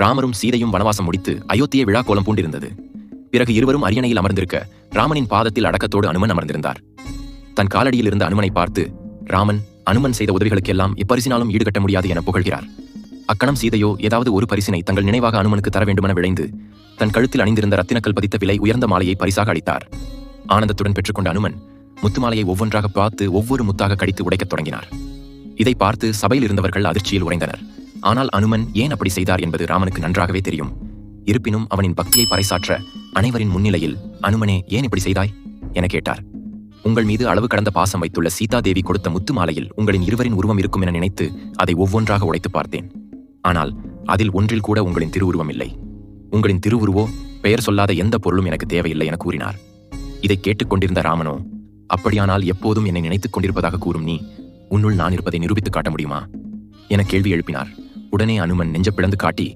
ராமரும் சீதையும் வனவாசம் முடித்து அயோத்தியை விழா கோலம் பூண்டிருந்தது. பிறகு இருவரும் அரியணையில் அமர்ந்திருக்க ராமனின் பாதத்தில் அடக்கத்தோடு அனுமன் அமர்ந்திருந்தார். தன் காலடியில் இருந்த அனுமனை பார்த்து ராமன் அனுமன் செய்த உதவிகளுக்கெல்லாம் இப்பரிசினாலும் ஈடுகட்ட முடியாது என புகழ்கிறார். அக்கணம் சீதையோ ஏதாவது ஒரு பரிசினை தங்கள் நினைவாக அனுமனுக்கு தர வேண்டுமென விளைந்து தன் கழுத்தில் அணிந்திருந்த ரத்தினக்கல் பதித்த விலை உயர்ந்த மாலையை பரிசாக அளித்தார். ஆனந்தத்துடன் பெற்றுக்கொண்ட அனுமன் முத்து மாலையை ஒவ்வொன்றாக பார்த்து ஒவ்வொரு முத்தாக கடித்து உடைக்கத் தொடங்கினார். இதை பார்த்து சபையில் இருந்தவர்கள் அதிர்ச்சியில் உறைந்தனர். ஆனால் அனுமன் ஏன் அப்படி செய்தார் என்பது ராமனுக்கு நன்றாகவே தெரியும். இருப்பினும் அவனின் பக்தியை பறைசாற்ற அனைவரின் முன்னிலையில் அனுமனே ஏன் இப்படி செய்தாய்? என கேட்டார். உங்கள் மீது அளவு கடந்த பாசம் வைத்துள்ள சீதா தேவி கொடுத்த முத்து மாலையில் உங்களின் இருவரின் உருவம் இருக்கும் என நினைத்து அதை ஒவ்வொன்றாக உடைத்து பார்த்தேன். ஆனால் அதில் ஒன்றில் கூட உங்களின் திருவுருவம் இல்லை. உங்களின் திருவுருவோ பெயர் சொல்லாத எந்த பொருளும் எனக்கு தேவையில்லை என கூறினார். இதை கேட்டுக்கொண்டிருந்த ராமனோ அப்படியானால் எப்போதும் என்னை நினைத்துக் கொண்டிருப்பதாக கூறும் நீ உன்னுள் நான் இருப்பதை நிரூபித்துக் காட்ட முடியுமா? என கேள்வி எழுப்பினார். உடனே அனுமன் நெஞ்ச பிளந்து காட்டி